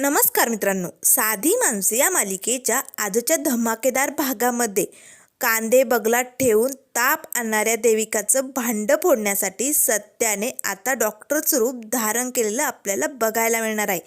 नमस्कार मित्रांनो. साधी माणसे या मालिकेच्या आजच्या धमाकेदार भागामध्ये कांदे बगलात ठेवून ताप आणणाऱ्या देविकाचं भांडं फोडण्यासाठी सत्याने आता डॉक्टरचं रूप धारण केलेलं आपल्याला बघायला मिळणार आहे.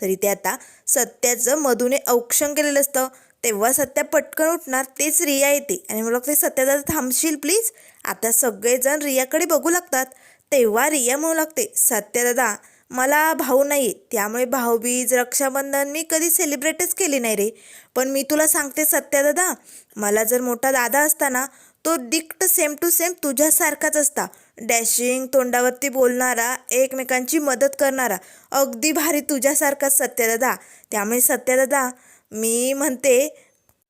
तरी ते आता सत्याचं मधुने औक्षण केलेलं असतं. तेव्हा सत्या पटकन उठणार तेच रिया येते. आणि मला ते सत्या थांबशील प्लीज. आता सगळेजण रियाकडे बघू लागतात. तेव्हा रिया म्हणू लागते सत्या दादा मला भाऊ नाही त्यामुळे भाऊबीज रक्षाबंधन मी कधी सेलिब्रेटच केली नाही रे. पण मी तुला सांगते सत्या दादा मला जर मोठा दादा असता ना तो डिक्ट सेम टू सेम तुझ्यासारखाच असता. डॅशिंग तोंडावरती बोलणारा एकमेकांची मदत करणारा अगदी भारी तुझ्यासारखाच सत्यदादा त्यामुळे सत्यदादा मी म्हणते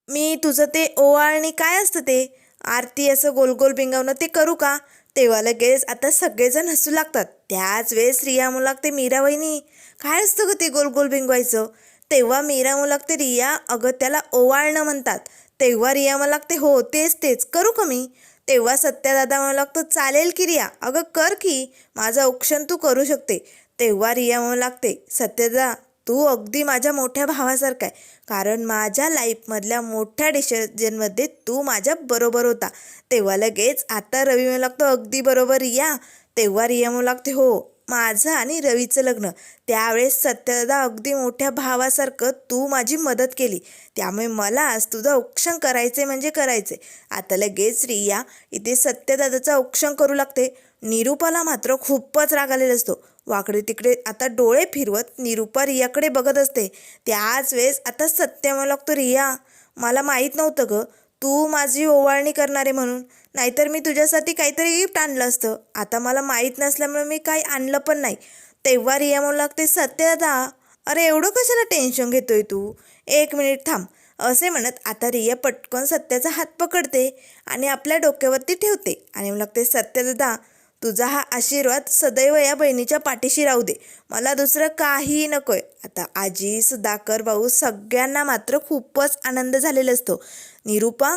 मी तुझं ते ओवाळणी काय असतं ते? आरती असं गोल गोल बिंगवणं ते करू का? तेव्हा लगेच आता सगळेजण हसू लागतात. त्याच वेळेस रिया म्हणू लागते मीरा वहिनी. काय असतं ग ते गोल गोल बिंगवायचं? तेव्हा मीरा म्हणू लागते रिया अगं त्याला ओवाळणं म्हणतात. तेव्हा रिया म्हणू लागते हो तेच तेच करू का मी? तेव्हा सत्यादादा मला लागतो चालेल की रिया? अगं कर की माझं औक्षण तू करू शकते. तेव्हा रिया म्हणू लागते सत्यदा तू अगदी माझ्या मोठ्या भावासारखा आहे. कारण माझ्या लाईफमधल्या मोठ्या डिसिजनमध्ये तू माझ्या बरोबर होता. तेव्हा लगेच आता रवी मला लागतो अगदी बरोबर रिया तेव्हा रिया म्हणू लागते हो माझं आणि रवीचं लग्न. त्यावेळेस सत्यदादा अगदी मोठ्या भावासारखं तू माझी मदत केली. त्यामुळे मला आज तुझं औक्षण करायचे म्हणजे करायचे आता लगेच रिया इथे सत्यदादाचं औक्षण करू लागते. निरूपाला मात्र खूपच राग आलेला असतो. वाकडे तिकडे आता डोळे फिरवत निरूपा रियाकडे बघत असते. त्याच वेळेस आता सत्य म्हणू लागतो रिया मला माहीत नव्हतं गं. तू माझी ओवाळणी करणारे म्हणून. नाहीतर मी तुझ्यासाठी काहीतरी गिफ्ट आणलं असतं. आता मला माहीत नसल्यामुळे मी काही आणलं पण नाही. तेव्हा रिया म्हणू लागते सत्य दादा अरे एवढं कशाला टेन्शन घेतोय तू? एक मिनिट थांब. असे म्हणत आता रिया पटकन सत्याचा हात पकडते आणि आपल्या डोक्यावरती ठेवते आणि म्हणू लागते सत्य दादा तुझा हा आशीर्वाद सदैव या बहिणीच्या पाठीशी राहू दे. मला दुसरं काही नकोय. आता आजी सुधाकर भाऊ सगळ्यांना मात्र खूपच आनंद झालेला असतो. निरूपा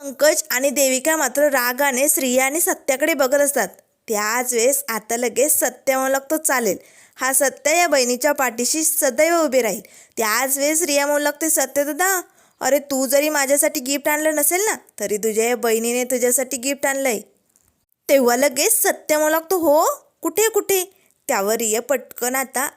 पंकज आणि देविका मात्र रागाने स्त्रिया आणि सत्याकडे बघत असतात. त्याच वेळेस आता लगेच सत्य म्हणू लागतो चालेल. हा सत्य या बहिणीच्या पाठीशी सदैव उभे राहील. त्याच वेळेस रिया म्हणू लागते सत्य दादा अरे तू जरी माझ्यासाठी गिफ्ट आणलं नसेल ना तरी तुझ्या या बहिणीने तुझ्यासाठी गिफ्ट आणलंय. तेव्हा लगेच सत्य म्हणू लागतो हो कुठे कुठे त्यावर रिया पटकन आता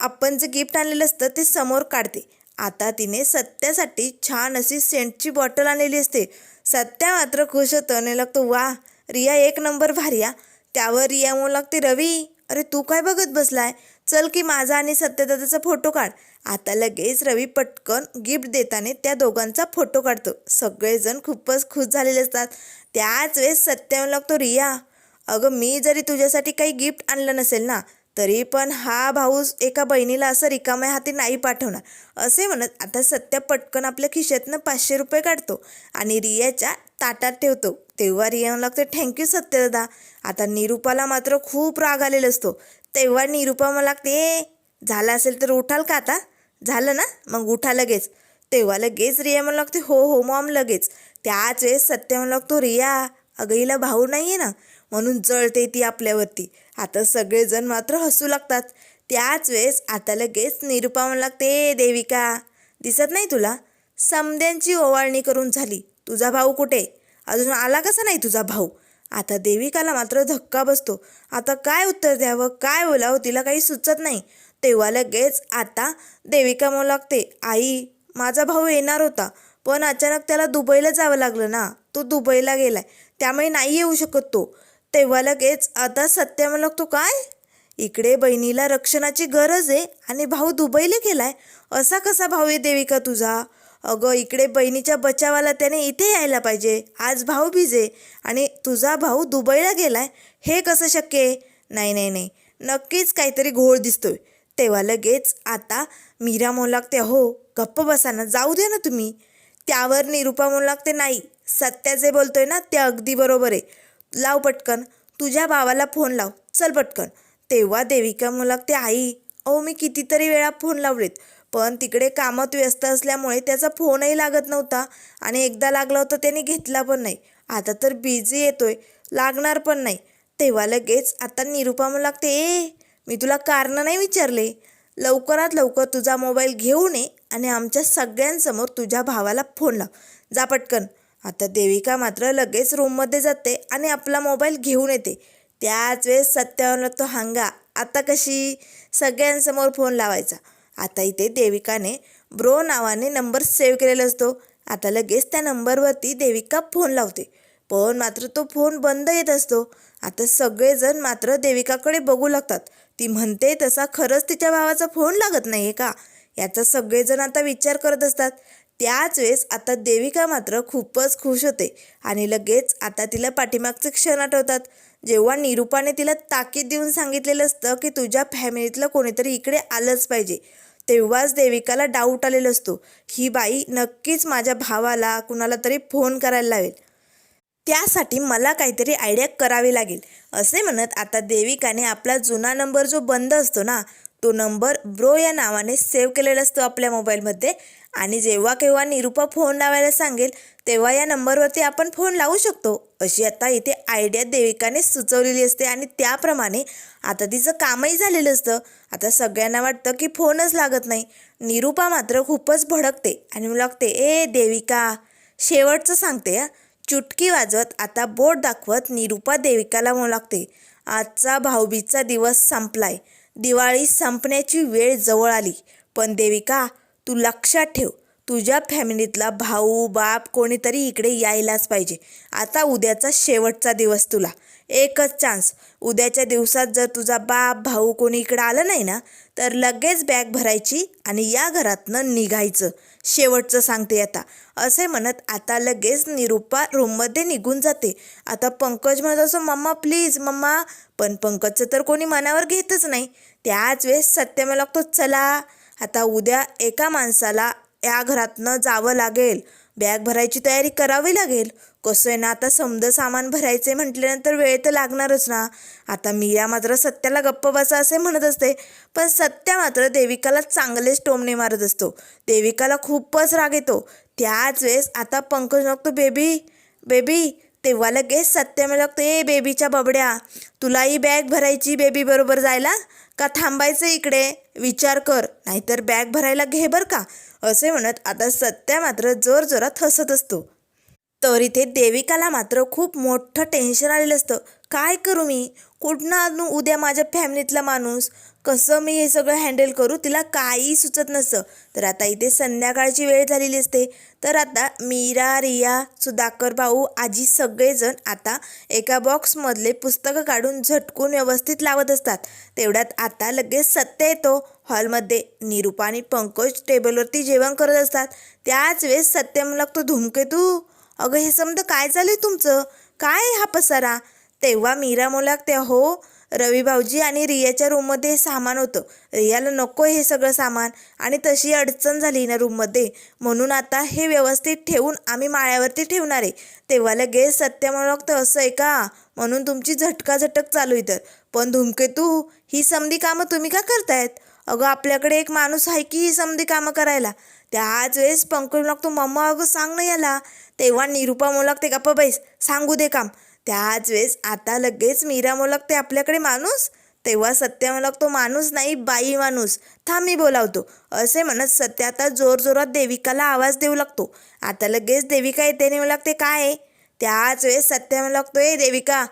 आपण जे गिफ्ट आणलेलं असतं ते समोर काढते. आता तिने सत्यासाठी छान अशी सेंटची बॉटल आणलेली असते. सत्या मात्र खुश होतं आणि लागतो वा रिया एक नंबर भारिया त्यावर रिया म्हणू लागते रवी अरे तू काय बघत बसलाय? चल की माझा आणि सत्यदादाचा फोटो काढ. आता लगेच रवी पटकन गिफ्ट देताना त्या दोघांचा फोटो काढतो. सगळेजण खूपच खुश झालेले असतात. त्याच वेळेस सत्य म्हणू लागतो रिया अगं मी जरी तुझ्यासाठी काही गिफ्ट आणलं नसेल ना तरी पण हा भाऊ एका बहिणीला असं रिकाम्या हाती नाही पाठवणार. असे म्हणत आता सत्य पटकन आपल्या खिशातनं पाचशे रुपये काढतो आणि रियाच्या ताटात ठेवतो. तेव्हा रिया म्हणू लागते थँक्यू सत्यदादा आता निरूपाला मात्र खूप राग आलेला असतो. तेव्हा निरूपा मला लागते "ए, झालं असेल तर उठाल का आता? झालं ना? मग उठा लगेच. तेव्हा लगेच रिया मला लागते हो हो मॉम लगेच. त्याच वेळेस सत्य म्हणू तो रिया अगं हिला भाऊ नाही आहे ना म्हणून जळते ती आपल्यावरती. आता सगळेजण मात्र हसू लागतात. त्याच वेळेस आता लगेच निरुपा म्हणू लागते देविका दिसत नाही तुला? समद्यांची ओवाळणी करून झाली. तुझा भाऊ कुठे? अजून आला कसा नाही तुझा भाऊ? आता देविकाला मात्र धक्का बसतो. आता काय उत्तर द्यावं? काय बोलावं? तिला काही सुचत नाही. तेव्हा लगेच आता देविका म्हणू लागते आई माझा भाऊ येणार होता. पण अचानक त्याला दुबईला जावं लागलं ना. तो दुबईला गेलाय. त्यामुळे नाही येऊ शकत तो. तेव्हा लगेच आता सत्या म्हणलं लागतो काय? इकडे बहिणीला रक्षणाची गरज आहे आणि भाऊ दुबईला गेलाय. असा कसा भाऊ आहे देविका तुझा? अगं इकडे बहिणीच्या बचावाला त्याने इथे यायला पाहिजे. आज भाऊ भिजे आणि तुझा भाऊ दुबईला गेलाय. हे कसं शक्य आहे? नाही नाही नाही. नक्कीच काहीतरी घोळ दिसतोय. तेव्हा लगेच आता मीरा मोलाक त्या हो गप्प बसा ना. जाऊ दे ना तुम्ही. त्यावर निरूपा म्हणू लागते नाही सत्या जे बोलतोय ना ते अगदी बरोबर आहे. लाव पटकन तुझ्या भावाला फोन लाव. चल पटकन. तेव्हा देविका म्हणू लागते आई अहो मी कितीतरी वेळा फोन लावलेत पण तिकडे कामात व्यस्त असल्यामुळे त्याचा फोनही लागत नव्हता आणि एकदा लागला होता त्याने घेतला पण नाही. आता तर बिझी येतोय लागणार पण नाही. तेव्हा लगेच आता निरूपा म्हणू लागते ए मी तुला कारणं नाही विचारले. लवकरात लवकर तुझा मोबाईल घेऊन ये आणि आमच्या सगळ्यांसमोर तुझ्या भावाला फोन लाव. जा पटकन. आता देविका मात्र लगेच रूममध्ये जाते आणि आपला मोबाईल घेऊन येते. त्याच वेळेस सत्यावर तो हांगा आता कशी? सगळ्यांसमोर फोन लावायचा. आता इथे देविकाने ब्रो नावाने नंबर सेव्ह केलेला असतो. आता लगेच त्या नंबरवरती देविका फोन लावते. पण मात्र तो फोन बंद येत असतो. आता सगळेजण मात्र देविकाकडे बघू लागतात. ती म्हणते तसा खरंच तिच्या भावाचा फोन लागत नाही आहे का? याचा सगळेजण आता विचार करत असतात. त्याच वेळेस आता देविका मात्र खूपच खुश होते आणि लगेच आता तिला पाठीमागचे क्षण आठवतात. जेव्हा निरूपाने तिला ताकीद देऊन सांगितलेलं असतं की तुझ्या फॅमिलीतलं कोणीतरी इकडे आलंच पाहिजे तेव्हाच देविकाला डाऊट आलेला असतो. ही बाई नक्कीच माझ्या भावाला कुणाला तरी फोन करायला लावेल. त्यासाठी मला काहीतरी आयडिया करावी लागेल. असे म्हणत आता देविकाने आपला जुना नंबर जो बंद असतो ना तो नंबर ब्रो या नावाने सेव्ह केलेला असतो आपल्या मोबाईलमध्ये. आणि जेव्हा केव्हा निरूपा फोन लावायला सांगेल तेव्हा या नंबरवरती आपण फोन लावू शकतो. अशी आता इथे आयडिया देविकाने सुचवलेली असते आणि त्याप्रमाणे आता तिचं कामही झालेलं असतं. आता सगळ्यांना वाटतं की फोनच लागत नाही. निरूपा मात्र खूपच भडकते आणि लागते ए देविका शेवटचं सांगते या चुटकी वाजवत आता बोट दाखवत निरूपा देविकाला म्हणू लागते आजचा भाऊबीजचा दिवस संपलाय. दिवाळी संपण्याची वेळ जवळ आली. पण देविका तू लक्षात ठेव तुझ्या फॅमिलीतला भाऊ बाप कोणीतरी इकडे यायलाच पाहिजे. आता उद्याचा शेवटचा दिवस तुला. एकच चान्स. उद्याच्या दिवसात जर तुझा बाप भाऊ कोणी इकडं आलं नाही ना तर लगेच बॅग भरायची आणि या घरातनं निघायचं. शेवटचं सांगते आता. असे म्हणत आता लगेच निरुपा रूममध्ये निघून जाते. आता पंकज म्हणत असो मम्मा प्लीज मम्मा. पण पंकजचं तर कोणी मनावर घेतच नाही. त्याच वेळेस सत्यम लागतो चला आता उद्या एका माणसाला या घरातनं जावं लागेल. बॅग भरायची तयारी करावी लागेल. कसं आहे ना आता समजा सामान भरायचे म्हटल्यानंतर वेळ तर लागणारच ना. आता मीरा मात्र सत्याला गप्प बसा असे म्हणत असते. पण सत्या मात्र देविकाला चांगलेच टोमणे मारत असतो. देविकाला खूपच राग येतो. त्याच वेळेस आता पंकज लागतो बेबी बेबी तेव्हा लगेच सत्य मला लागतं ए बेबीच्या बबड्या तुलाही बॅग भरायची बेबी बरोबर जायला? का थांबायचं इकडे? विचार कर. नाहीतर बॅग भरायला घे बरं का? असे म्हणत आता सत्या मात्र जोरजोरात हसत असतो. तर इथे देविकाला मात्र खूप मोठं टेन्शन आलेलं असतं. काय करू मी? कुठनं आणू उद्या माझ्या फॅमिलीतला माणूस? कसं मी हे सगळं हँडल करू? तिला काही सुचत नसतं. तर आता इथे संध्याकाळची वेळ झालेली असते. तर आता मीरा रिया सुधाकर भाऊ आजी सगळेजण आता एका बॉक्समधले पुस्तकं काढून झटकून व्यवस्थित लावत असतात. तेवढ्यात आता लगेच सत्य येतो. हॉलमध्ये निरूपा आणि पंकज टेबलवरती जेवण करत असतात. त्याच वेळेस सत्यम लागतो धुमकेतू. अगं हे समजा काय चालू आहे तुमचं? काय हा पसारा? तेव्हा मीरा लागते हो रवी भाऊजी आणि रियाच्या रूममध्ये सामान होतं. रियाला नको हे सगळं सामान. आणि तशी अडचण झाली ना रूममध्ये. म्हणून आता हे व्यवस्थित ठेवून आम्ही माळ्यावरती ठेवणार आहे. तेव्हा लगेच सत्य म्हणू लागतं असं आहे का? म्हणून तुमची झटका झटक चालू आहे तर. पण धुमकेतू ही समधी कामं तुम्ही का करतायत? अगं आपल्याकडे एक माणूस आहे की ही समधी कामं करायला? त्याच वेळेस पंकज लागतो मम्मा अगं सांग ना याला. तेव्हा निरूपा मोलागते गप्प बैस सांगू दे काम. त्याच वेळेस आता लगेच मीरा मोलागते आपल्याकडे माणूस. तेव्हा सत्य मोलागतो माणूस नाही बाई माणूस. थांब मी बोलावतो. असे म्हणत सत्य आता जोरजोरात देविकाला आवाज देऊ लागतो. आता लगेच देविका येते नेऊ लागते काय आहे? त्याच वेळेस सत्य म्हणू लागतो देविका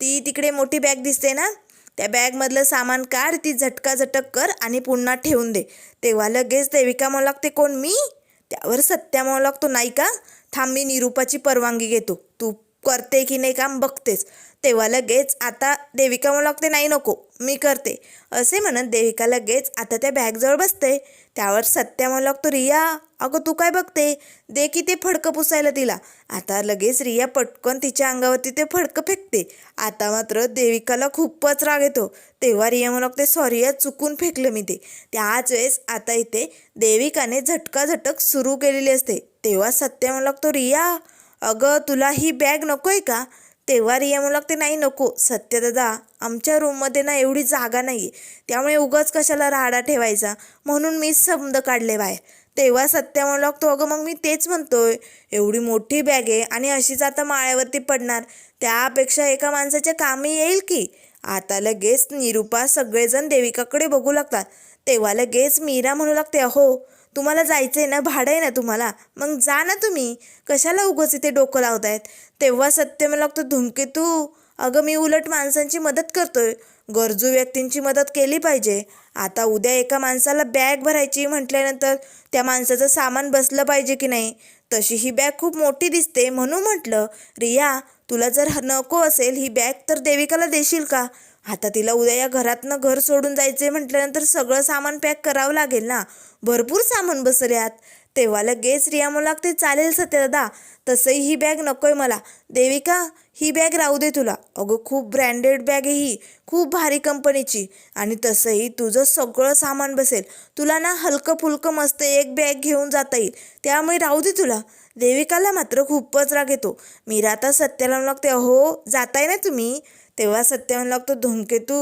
ती तिकडे मोठी बॅग दिसते ना? त्या बॅगमधलं सामान काढ ती झटका झटक कर आणि पुन्हा ठेवून दे. तेव्हा लगेच देविका मला लागते कोण मी? त्यावर सत्या मला लागतो नाही का? थांब मी निरूपाची परवानगी घेतो. तू करते की नाही काम बघतेच तेव्हा लगेच आता देविका म्हणू लागते नाही नको मी करते. असे म्हणत देविका लगेच आता त्या बॅगजवळ बसते. त्यावर सत्या म्हणू लागतो रिया अगं तू काय बघते? दे की ते फडकं पुसायला तिला. आता लगेच रिया पटकन तिच्या अंगावरती ते फडकं फेकते. आता मात्र देविकाला खूपच राग येतो. तेव्हा रिया म्हणू लागते सॉरी या चुकून फेकलं मी ते. त्याच वेळेस आता इथे देविकाने झटका झटक सुरू केलेली असते. तेव्हा सत्य म्हणू लागतो रिया अगं तुला ही बॅग नको आहे का? तेव्हा रिया म्हणू लागते नाही नको सत्यदादा आमच्या रूममध्ये ना एवढी जागा नाही आहे त्यामुळे उगाच कशाला राहाडा ठेवायचा? म्हणून मीच समद काढले बाहेर. तेव्हा सत्या म्हणू लागतो अगं मग मी तेच म्हणतोय एवढी मोठी बॅग आहे आणि अशीच आता माळ्यावरती पडणार त्यापेक्षा एका माणसाच्या कामी येईल की? आता लगेच निरूपा सगळेजण देविकाकडे बघू लागतात. तेव्हा लगेच मीरा म्हणू लागते अहो तुम्हाला जायचं आहे ना भाडं आहे ना तुम्हाला. मग जा ना तुम्ही. कशाला उगच इथे डोकं लावतायत? तेव्हा सत्य मला लागतं धुमकेतू. अगं मी उलट माणसांची मदत करतोय. गरजू व्यक्तींची मदत केली पाहिजे. आता उद्या एका माणसाला बॅग भरायची म्हटल्यानंतर त्या माणसाचं सामान बसलं पाहिजे की नाही? तशी ही बॅग खूप मोठी दिसते म्हणून म्हटलं. रिया तुला जर नको असेल ही बॅग तर देविकाला देशील का? आता तिला उद्या या घरातनं घर सोडून जायचे म्हटल्यानंतर सगळं सामान पॅक करावं लागेल ना? भरपूर सामान बसेल यात तेव्हा लगेच रिया म्हणू लागते चालेल सत्यदादा. तसंही ही बॅग नकोय मला. देविका ही बॅग राहू दे तुला. अगं खूप ब्रँडेड बॅग आहे ही. खूप भारी कंपनीची आणि तसंही तुझं सगळं सामान बसेल. तुला ना हलकं फुलकं मस्त एक बॅग घेऊन जाता येईल. त्यामुळे राहू दे तुला. देविकाला मात्र खूपच राग येतो. मीरा आता सत्याला म्हणू लागते अहो जाताय ना तुम्ही? तेव्हा सत्य लागतो धूमकेतू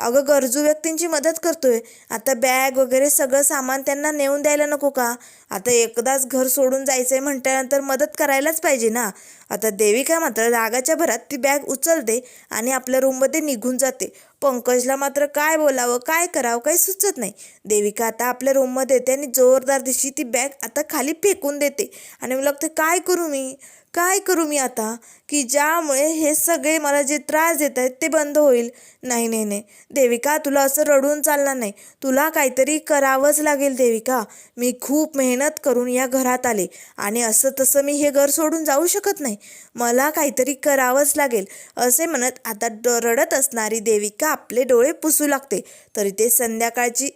अगं गरजू व्यक्तींची मदत करतोय. आता बॅग वगैरे सगळं सामान त्यांना नेऊन द्यायला नको का? आता एकदाच घर सोडून जायचंय म्हटल्यानंतर मदत करायलाच पाहिजे ना? आता देविका मात्र रागाच्या भरात ती बॅग उचलते आणि आपल्या रूममध्ये निघून जाते. पंकजला मात्र काय बोलावं काय करावं काही सुचत नाही. देविका आता आपल्या रूममध्ये येते आणि जोरदार दिशी ती बॅग आता खाली फेकून देते. आणि मला ते काय करू मी? काय करू मी आता? की ज्यामुळे हे सगळे मला जे त्रास देत आहेत ते बंद होईल. नाही नाही नाही. देविका तुला असं रडून चालणार नाही. तुला काहीतरी करावंच लागेल देविका. मी खूप मेहनत करून या घरात आले आणि असं तसं मी हे घर सोडून जाऊ शकत नाही. मला काहीतरी करावंच लागेल असे म्हणत आता ड- रडत असणारी देविका आपले डोळे पुसू लागते. तरी ते संध्याकाळची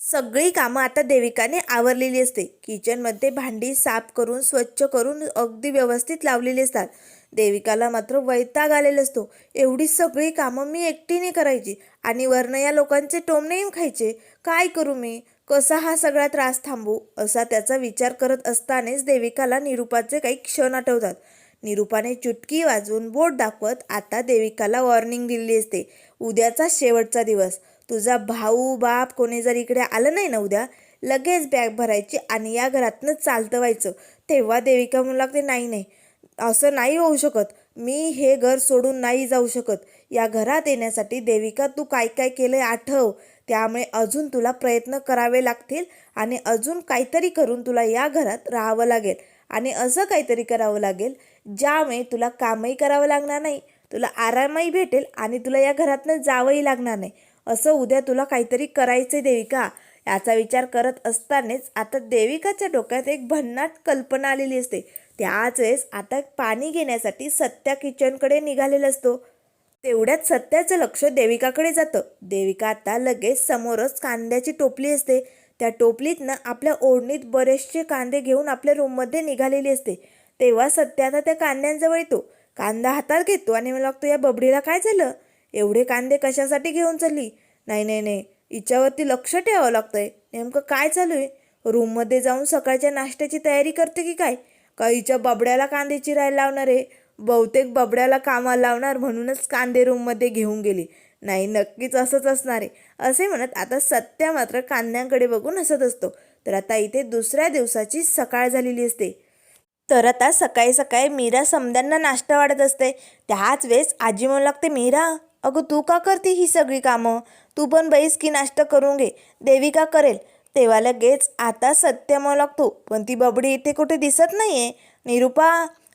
सगळी कामं आता देविकाने आवरलेली असते. किचनमध्ये भांडी साफ करून स्वच्छ करून अगदी व्यवस्थित लावलेली असतात. देविकाला मात्र वैताग आलेला असतो. एवढी सगळी कामं मी एकटीने करायची आणि वर्ण या लोकांचे टोमणेही खायचे? काय करू मी? कसा हा सगळा त्रास थांबू? असा त्याचा विचार करत असतानाच देविकाला निरूपाचे काही क्षण आठवतात. निरूपाने चुटकी वाजवून बोट दाखवत आता देविकाला वॉर्निंग दिलेली असते. उद्याचा शेवटचा दिवस. तुझा भाऊ बाप कोणी जर इकडे आलं नाही ना उद्या लगेच बॅग भरायची आणि या घरातनं चालतं व्हायचं. तेव्हा देविका म्हणू लागते नाही नाही असं नाही होऊ शकत. मी हे घर सोडून नाही जाऊ शकत. या घरात येण्यासाठी देविका तू काय काय केलं आठव. त्यामुळे अजून तुला प्रयत्न करावे लागतील आणि अजून काहीतरी करून तुला या घरात राहावं लागेल. आणि असं काहीतरी करावं लागेल ज्यामुळे तुला कामही करावं लागणार नाही तुला आरामही भेटेल आणि तुला या घरातनं जावंही लागणार नाही. असं उद्या तुला काहीतरी करायचं देविका. याचा विचार करत असतानाच आता देविकाच्या डोक्यात एक भन्नाट कल्पना आलेली असते. त्याच वेळेस आता पाणी घेण्यासाठी सत्या किचनकडे निघालेला असतो. तेवढ्यात सत्याचं लक्ष देविकाकडे जातं. देविका आता लगेच समोरच कांद्याची टोपली असते. त्या टोपलीतनं आपल्या ओढणीत बरेचसे कांदे घेऊन आपल्या रूममध्ये निघालेली असते. तेव्हा सत्या आता त्या कांद्यांजवळ येतो. कांदा हातात घेतो आणि मला लागतो या बबडीला काय झालं? एवढे कांदे कशासाठी घेऊन चालली? नाही नाही नाही. हिच्यावरती लक्ष ठेवावं लागतंय. नेमकं काय चालू आहे? रूममध्ये जाऊन सकाळच्या नाश्त्याची तयारी करते की काय? का हिच्या बबड्याला कांदे चिरायला लावणार आहे? बहुतेक बबड्याला कामाला लावणार म्हणूनच कांदे रूममध्ये घेऊन गेली. नाही नक्कीच असंच असणार आहे. असे म्हणत आता सत्या मात्र कांद्यांकडे बघून हसत असतो. तर आता इथे दुसऱ्या दिवसाची सकाळ झालेली असते. तर आता सकाळी सकाळी मीरा समद्यांना नाश्ता वाढत असते. त्याच वेळेस आजी म्हणू लागते मीरा अगं तू का करते ही सगळी कामं? तू पण बैस की नाश्ता करून घे. देविका करेल? तेव्हा लगेच आता सत्य म्हणू लागतो पण ती बबडी इथे कुठे दिसत नाही आहे निरुपा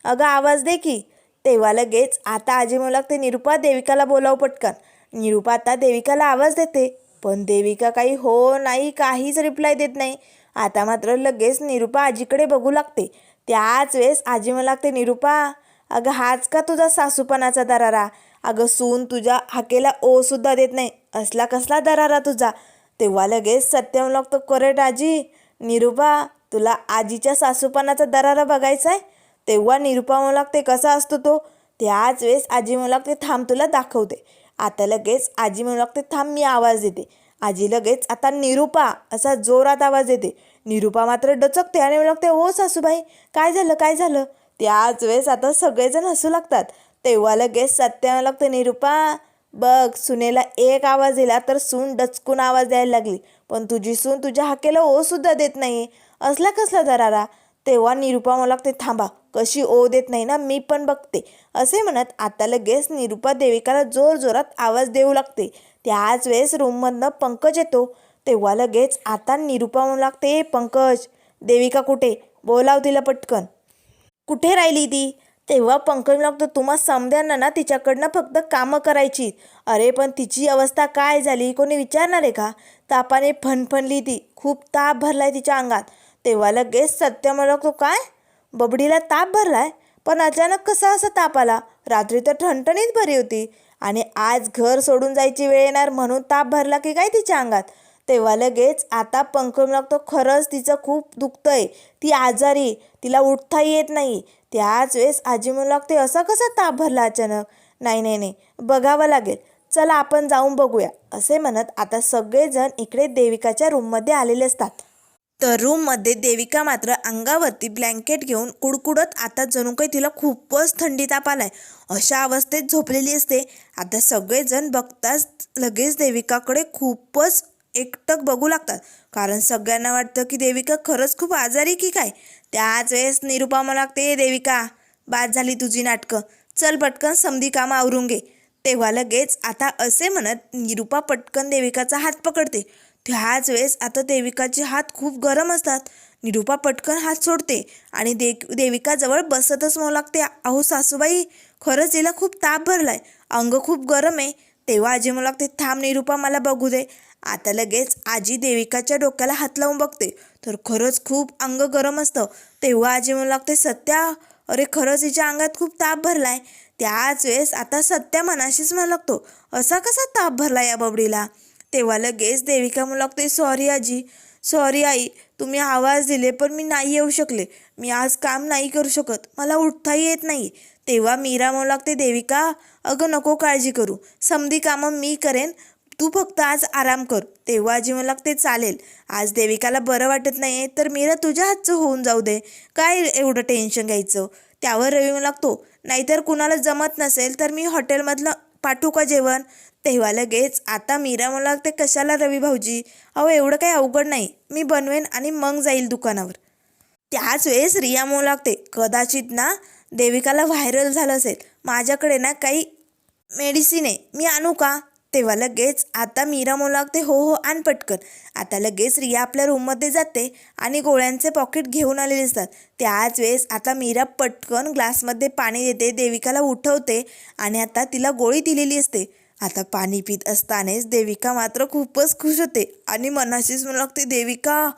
अगं आवाज दे की. तेव्हा लगेच आता आजी म्हणू लागते निरुपा देविकाला बोलावं पटकन. निरुपा आता देविकाला आवाज देते पण देविका काही हो नाही काहीच रिप्लाय देत नाही. आता मात्र लगेच निरुपा आजीकडे बघू लागते. त्याच वेळेस आजी मला लागते निरुपा अगं हाच का तुझा सासूपणाचा दरारा? अगं सून तुझ्या हाकेला ओसुद्धा देत नाही. असला कसला दरारा तुझा? तेव्हा लगेच सत्य लागतो करेट आजी निरुपा तुला आजीच्या सासूपणाचा दरारा बघायचा आहे तेव्हा निरुपा म्हणू लागते कसा असतो तो? त्याच वेळेस आजी म्हणू लागते थांब तुला दाखवते. आता लगेच आजी म्हणू लागते थांब मी आवाज देते. आजी लगेच आता निरुपा असा जोरात आवाज देते. निरुपा मात्र डचकते आणि म्हणू लागते हो सासूबाई काय झालं काय झालं? त्याच वेळेस आता सगळेजण हसू लागतात. तेव्हा लगेच सत्य म्हणू लागते निरुपा बघ सुनेला एक आवाज दिला तर सून डचकून आवाज द्यायला लागली. पण तुझी सून तुझ्या हाकेला ओ सुद्धा देत नाही असला कसला दरारा. तेव्हा निरुपा मला लागते थांबा कशी ओ देत नाही ना मी पण बघते. असे म्हणत आता लगेच निरुपा देविकाला जोर जोरात आवाज देऊ लागते. त्याच वेळेस रूममधनं पंकज येतो. तेव्हा लगेच आता निरुपा म्हणू लागते पंकज देविका कुठे? बोलाव तिला पटकन. कुठे राहिली ती? तेव्हा पंकज लागतो तुम्हा समद्यांना ना तिच्याकडनं फक्त कामं करायची अरे पण तिची अवस्था काय झाली? कोणी विचारणार आहे का? तापाने फणफणली ती. खूप ताप भरलाय तिच्या अंगात. तेव्हा लगेच सत्य म्हणू लागतो काय? बबडीला ताप भरलाय पण अचानक कसा असा ताप आला? रात्री तर ठणठणीत बरी होती आणि आज घर सोडून जायची वेळ येणार म्हणून ताप भरला की काय तिच्या अंगात? तेव्हा लगेच आता पंकज लागतो खरंच तिचं खूप दुखतंय. ती आजारी तिला उठताही येत नाही. त्याच वेळेस आजी म्हणू लागते असा कसा ताप भरला अचानक? नाही नाही नाही बघावं लागेल. चला आपण जाऊन बघूया. असे म्हणत आता सगळेजण इकडे देविकाच्या रूममध्ये आलेले असतात. तर रूममध्ये देविका मात्र अंगावरती ब्लँकेट घेऊन कुडकुडत आता जणू काही तिला खूपच थंडी ताप आलाय. अशा अवस्थेत झोपलेली असते. आता सगळेजण बघताच लगेच देविकाकडे खूपच एकटक बघू लागतात. कारण सगळ्यांना वाटतं की देविका खरंच खूप आजारी की काय? त्याच वेळेस निरुपा म्हणू लागते देविका बाद झाली तुझी नाटकं. चल पटकन समधी कामं आवरून घे. तेव्हा लगेच आता असे म्हणत निरुपा पटकन देविकाचा हात पकडते. ह्याच वेळेस आता देविकाचे हात खूप गरम असतात. निरुपा पटकन हात सोडते आणि दे देविकाजवळ बसतच म्हणू लागते. अहो सासूबाई खरंच तिला खूप ताप भरलाय. अंग खूप गरम आहे. तेव्हा आजी म्हणू लागते थांब निरुपा मला बघू दे. आता लगेच आजी देविकाच्या डोक्याला हात लावून बघते. तर खरंच खूप अंग गरम असतं. तेव्हा आजी म्हणू लागते सत्या अरे खरंच हिच्या अंगात खूप ताप भरलाय. त्याच वेळेस आता सत्या मनाशीच म्हणू लागतो असा कसा ताप भरला या बबडीला? तेव्हा लगेच देविका म्हणू लागते सॉरी आजी सॉरी आई तुम्ही आवाज दिले पण मी नाही येऊ शकले. मी आज काम नाही करू शकत. मला उठताही येत नाही. तेव्हा मीरा म्हणू लागते देविका अगं नको काळजी करू. समधी कामं मी करेन. तू फक्त आज आराम कर. तेव्हा आजी म्हणू लागते चालेल. आज देविकाला बरं वाटत नाही आहे तर मीरा तुझ्या हातचं होऊन जाऊ दे. काय एवढं टेन्शन घ्यायचं? त्यावर रवी म्हणू लागतो नाहीतर कुणाला जमत नसेल तर मी हॉटेलमधलं पाठवू का जेवण? तेव्हा लगेच आता मीरा मला लागते कशाला रवी भाऊजी? अहो एवढं काही अवघड नाही. मी बनवेन आणि मग जाईल दुकानावर. त्याच वेळेस रिया म्हणू लागते कदाचित ना देविकाला व्हायरल झालं असेल. माझ्याकडे ना काही मेडिसिन आहे. मी आणू का? तेव्हा लगेच आता मीरा म्हणू लागते हो हो आण पटकन. आता लगेच रिया आपल्या रूममध्ये जाते आणि गोळ्यांचे पॉकेट घेऊन आलेले असतात. त्याच वेळेस आता मीरा पटकन ग्लासमध्ये पाणी देते देविकाला उठवते आणि आता तिला गोळी दिलेली असते. आता पाणी पित असतानाच देविका मात्र खूपच खुश होते आणि मनाशीच म्हणू लागते देविका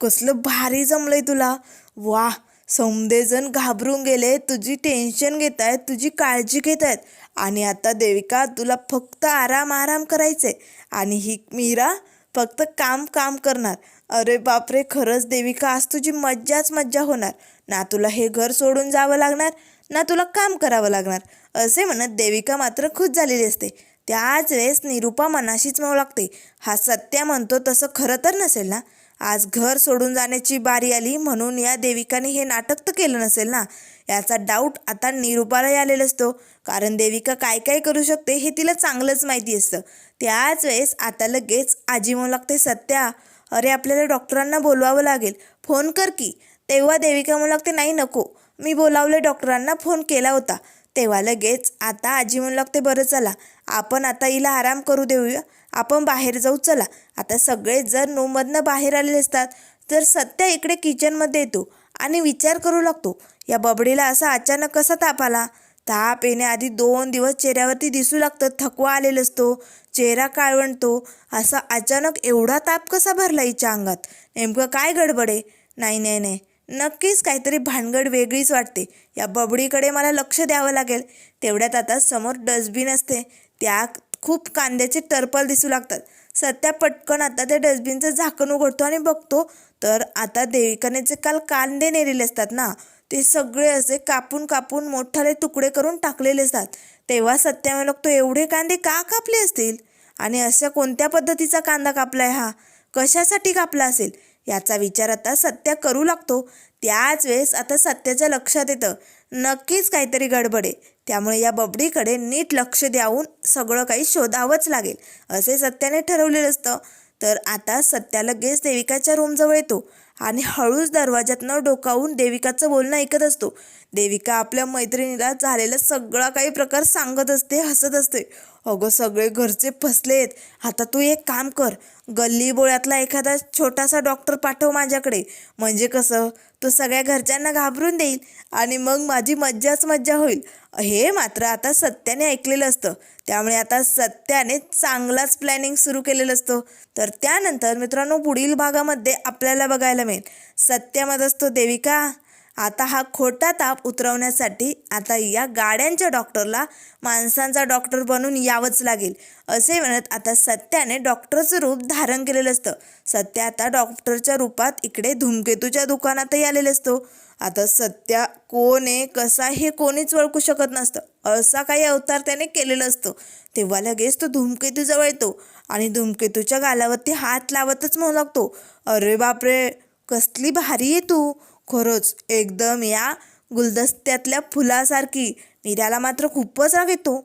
कसलं भारी जमलंय तुला. वा समदेजण घाबरून गेले. तुझी टेन्शन घेत आहेत तुझी काळजी घेत आहेत आणि आता देविका तुला फक्त आराम आराम करायचे आणि ही मीरा फक्त काम काम करणार. अरे बापरे खरंच देविका आज तुझी मज्जाच मज्जा होणार. ना तुला हे घर सोडून जावं लागणार ना तुला काम करावं लागणार. असे म्हणत देविका मात्र खुश झालेली असते. त्याच वेळेस निरुपा मनाशीच म्हणू लागते. हा सत्या म्हणतो तसं खरं तर नसेल ना? आज घर सोडून जाण्याची बारी आली म्हणून या देविकाने हे नाटक तर केलं नसेल ना? याचा डाऊट आता निरुपालाही आलेला असतो. कारण देविका काय काय करू शकते हे तिला चांगलंच माहिती असतं. त्याच वेळेस आता लगेच आजी म्हणू लागते. सत्या अरे आपल्याला डॉक्टरांना बोलवावं लागेल. फोन कर की. तेव्हा देविका म्हणू लागते नाही नको. मी बोलावले डॉक्टरांना. फोन केला होता. तेव्हा लगेच आता आजी म्हणू लागते बरं चला. आपण आता हिला आराम करू देऊया. आपण बाहेर जाऊ चला. आता सगळे जर रूममधनं बाहेर आलेले असतात तर सत्या इकडे किचनमध्ये येतो आणि विचार करू लागतो. या बबडीला असा अचानक कसा ताप आला? ताप येण्याआधी दोन दिवस चेहऱ्यावरती दिसू लागतं थकवा आलेला असतो चेहरा काळवणतो असा अचानक एवढा ताप कसा भरला हिच्या अंगात? नेमकं काय गडबड आहे? नाही नाही नाही. नक्कीच काहीतरी भानगड वेगळीच वाटते. या बबडीकडे मला लक्ष द्यावं लागेल. तेवढ्यात आता समोर डस्टबिन असते. त्या खूप कांद्याचे टर्पल दिसू लागतात. सत्या पटकन आता त्या डस्टबिनचं झाकण उघडतो आणि बघतो. तर आता देविकाने जे काल कांदे नेलेले असतात ना ते सगळे असे कापून कापून मोठाले तुकडे करून टाकलेले असतात. तेव्हा सत्या लागतो एवढे कांदे का कापले असतील? आणि अशा कोणत्या पद्धतीचा कांदा कापलाय हा? कशासाठी कापला असेल? याचा विचार आता सत्या करू लागतो. त्याच वेळेस आता सत्याच्या लक्षात येतं. नक्कीच काहीतरी गडबड आहे. त्यामुळे या बबडीकडे नीट लक्ष द्यावून सगळं काही शोधावंच लागेल असे सत्याने ठरवलेलं असतं. तर आता सत्या लगेच देविकाच्या रूमजवळ येतो आणि हळूच दरवाज्यातनं डोकावून देविकाचं बोलणं ऐकत असतो. देविका आपल्या मैत्रिणीला झालेला सगळा काही प्रकार सांगत असते हसत असते. अगं सगळे घरचे फसलेत. आता तू एक काम कर गल्ली बोळ्यातला एखादा छोटासा डॉक्टर पाठव माझ्याकडे. म्हणजे कसं? तो सगळ्या घरच्यांना घाबरून देईल आणि मग माझी मज्जाच मज्जा होईल. हे मात्र आता सत्याने ऐकलेलं असतं. त्यामुळे आता सत्याने चांगलाच प्लॅनिंग सुरू केलेलं असतं. तर त्यानंतर मित्रांनो पुढील भागामध्ये आपल्याला बघायला मिळेल. सत्यामध्ये असतो देविका. आता हा खोटा ताप उतरवण्यासाठी आता या गाड्यांच्या डॉक्टरला माणसांचा डॉक्टर बनून यावंच लागेल असे म्हणत आता सत्याने डॉक्टरचं रूप धारण केलेलं असतं. सत्या आता डॉक्टरच्या रूपात इकडे धूमकेतूच्या दुकानातही आलेलं असतो. आता सत्या कोण आहे कसा हे कोणीच ओळखू शकत नसतं. असा काही अवतार त्याने केलेला असतो. तेव्हा लगेच तो धूमकेतूजवळ येतो आणि धूमकेतूच्या गालावरती हात लावतच म्हणू लागतो. अरे बापरे कसली भारी आहे तू. खरंच एकदम या गुलदस्त्यातल्या फुलासारखी. मीराला मात्र खूपच राग येतो.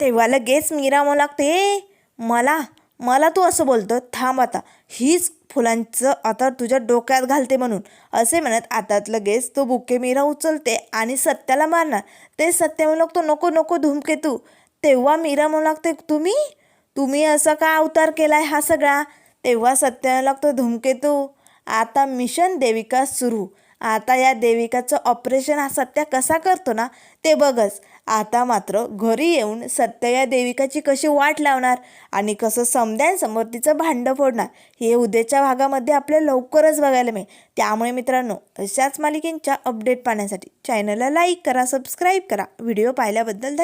तेव्हा लगेच मीरा म्हणू लागते मला मला तू असं बोलतो थांब आता. हीच फुलांचं आता तुझ्या डोक्यात घालते म्हणून. असे म्हणत आता लगेच तो बुके मीरा उचलते आणि सत्याला मारणार. ते सत्य म्हणू लागतो नको नको धूमकेतू तेव्हा मीरा म्हणू लागते तुम्ही? तुम्ही असा का अवतार केलाय हा सगळा? तेव्हा सत्य लागतो धुमकेतू आता मिशन देविका सुरू. आता या देविकाचं ऑपरेशन हा सत्या कसा करतो ना ते बघच. आता मात्र घरी येऊन सत्य या देविकाची कशी वाट लावणार आणि कसं समद्यांसमोर तिचं भांडं फोडणार हे उद्याच्या भागामध्ये आपल्याला लवकरच बघायला मिळेल. त्यामुळे मित्रांनो अशाच मालिकेंच्या अपडेट पाहण्यासाठी चॅनलला लाईक करा सबस्क्राईब करा. व्हिडिओ पाहिल्याबद्दल